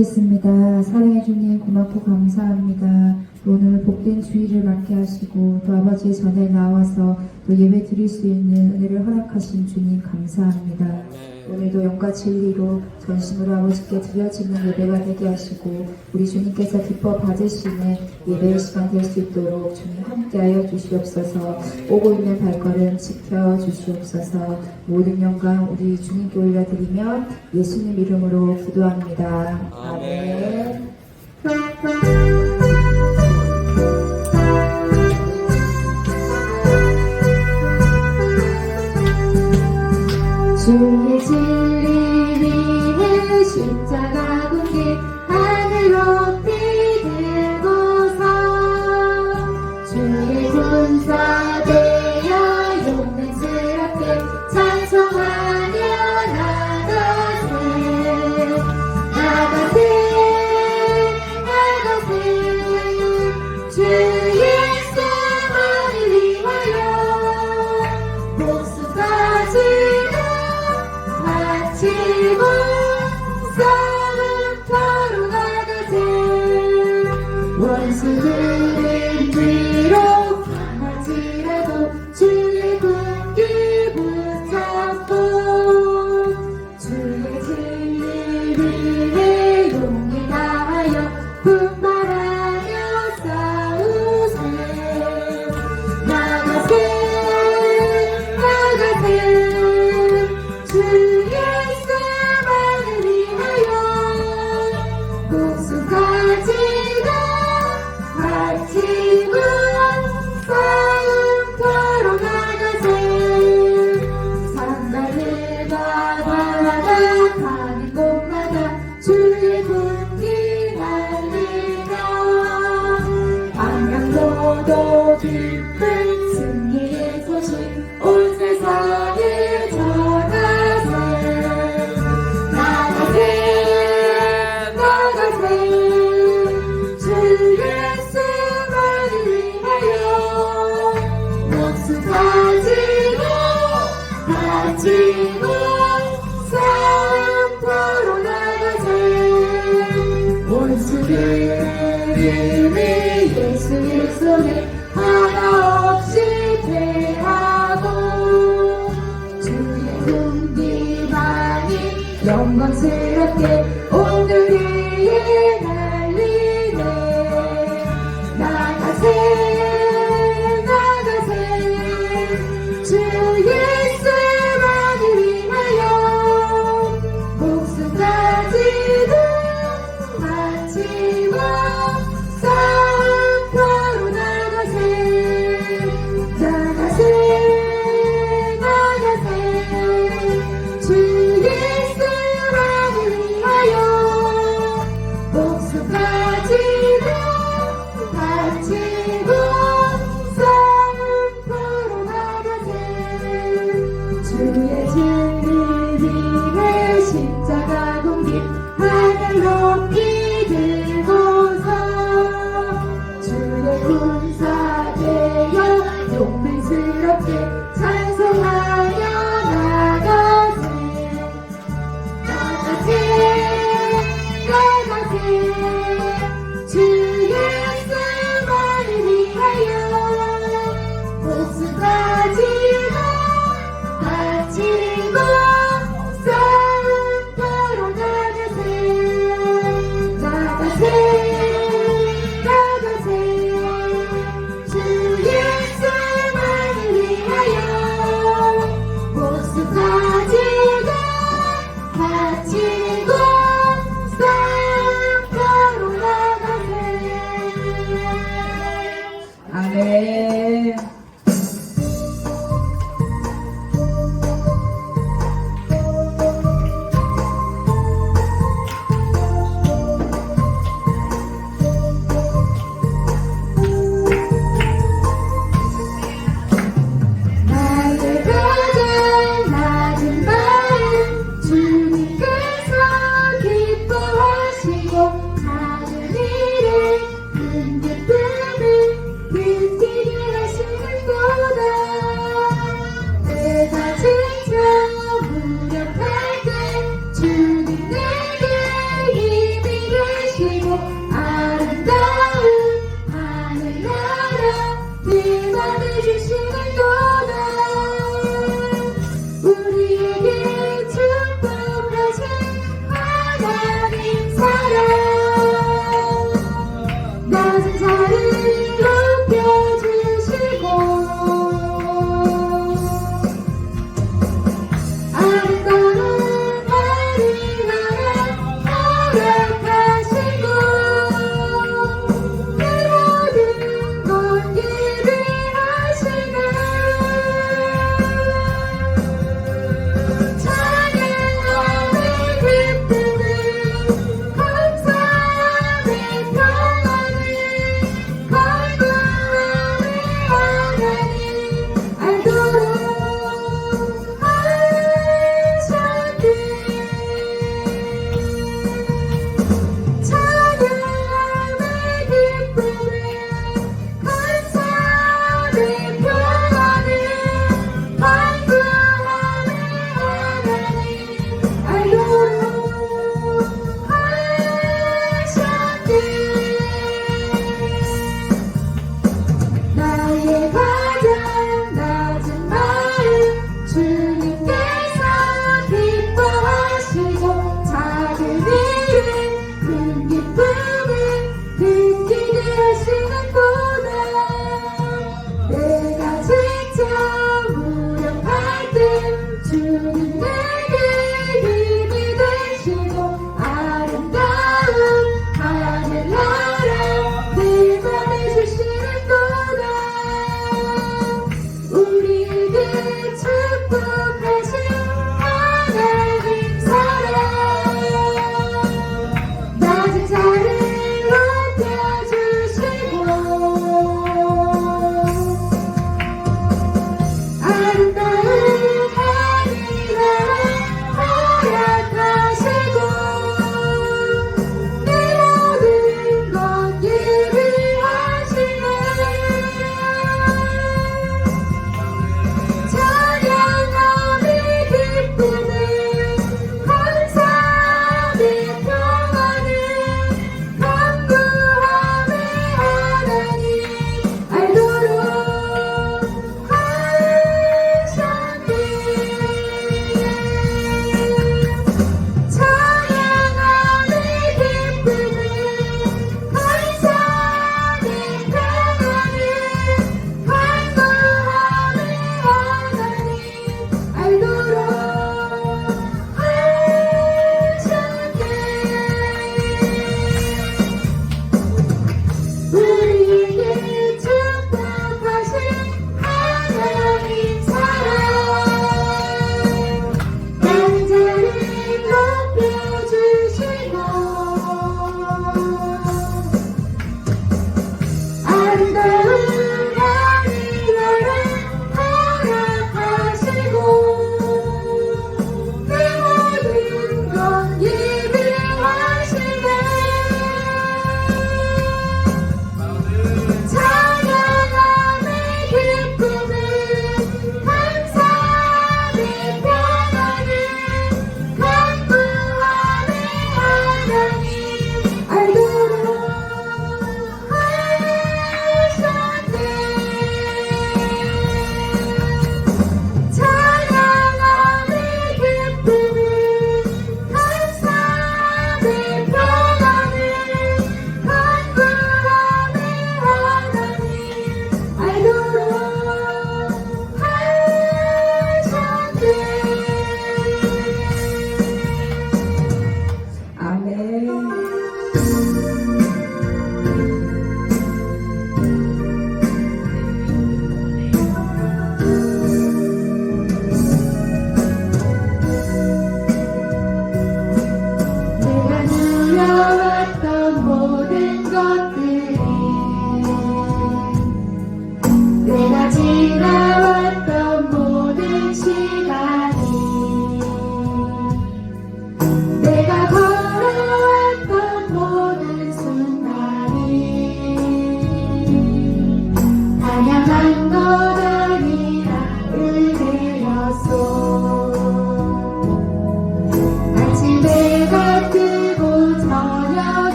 있습니다. 사랑해 주님 고맙고 감사합니다. 오늘 복된 주의를 맞게 하시고 또 아버지의 전에 나와서 또 예배 드릴 수 있는 은혜를 허락하신 주님 감사합니다. 오늘도 영과 진리로 전심으로 아버지께 드려지는 예배가 되게 하시고 우리 주님께서 기뻐 받으시는 예배의 시간 될 수 있도록 주님 함께하여 주시옵소서 오고 있는 발걸음 지켜 주시옵소서 모든 영광 우리 주님께 올려드리며 예수님 이름으로 기도합니다 아멘. soon. was living freedom.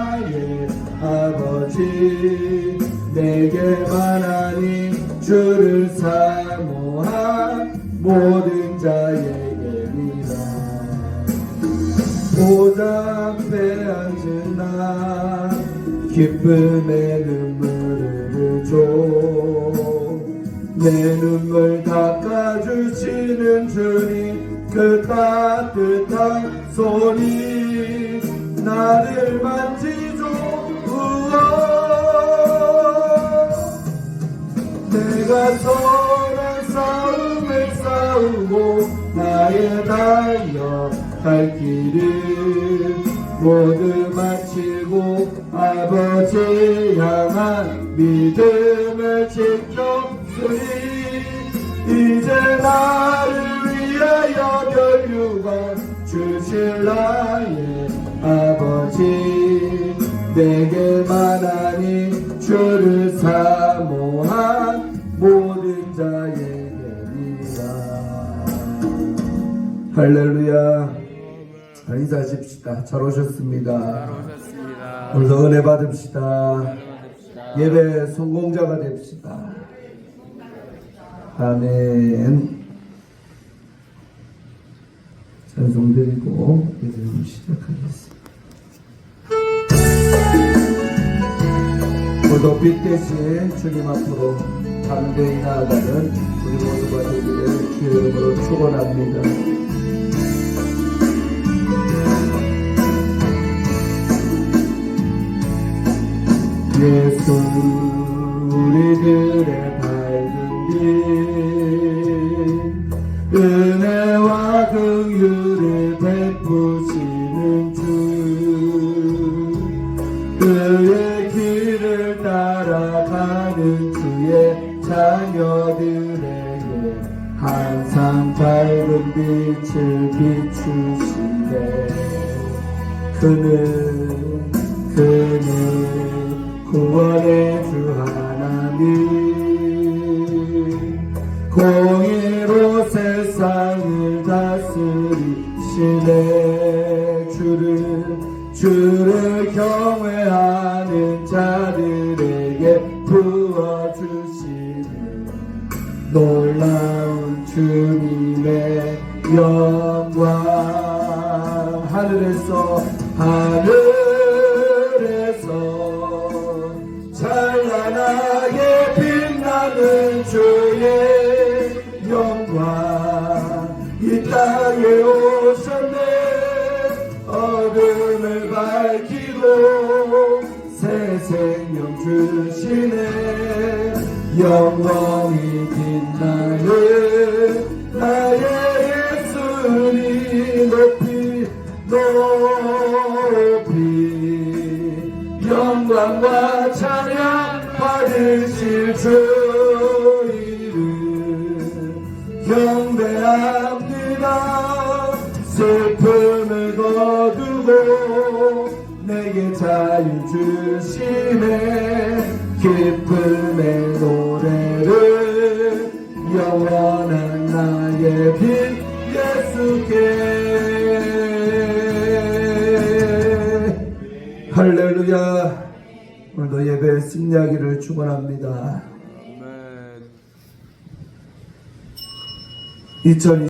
나의 아버지 내게만 하니 주를 사모한 모든 자에게니라. 보좌 앞에 앉은 나 기쁨의 눈물을 줘내 눈물 닦아주시는 주님 그 따뜻한 손이 나를 만지죠 우와 내가 선한 싸움을 싸우고 나의 달려 갈 길을 모두 마치고 아버지 향한 믿음을 지켰으니 이제 나를 위하여 별유관 주실 나의 아버지 내게만 하니 주를 사모한 모든 자에게니라. 할렐루야. 인사하십시다. 잘 오셨습니다. 오늘도 은혜 받읍시다. 예배 성공자가 됩시다. 아멘 찬송 드리고 예배를 시작하겠습니다 오늘도 빛 대신 주님 앞으로 담대히 나아가는 우리 모두가 되기를 주의 이름으로 축원합니다. 예수 우리들의 빛을 비추시네 그는 그는 구원의 주 하나님. 공의로 세상을 다스리시네. 주를 주를 경외하는 자들에게 부어주시는 놀라운 주님의 영광 하늘에서 주 이름 경배합니다 슬픔을 거두고 내게 자유 주시네 기쁨의 노래를 영원한 나의 빛 예배 승리하기를 축원합니다 아멘. 2020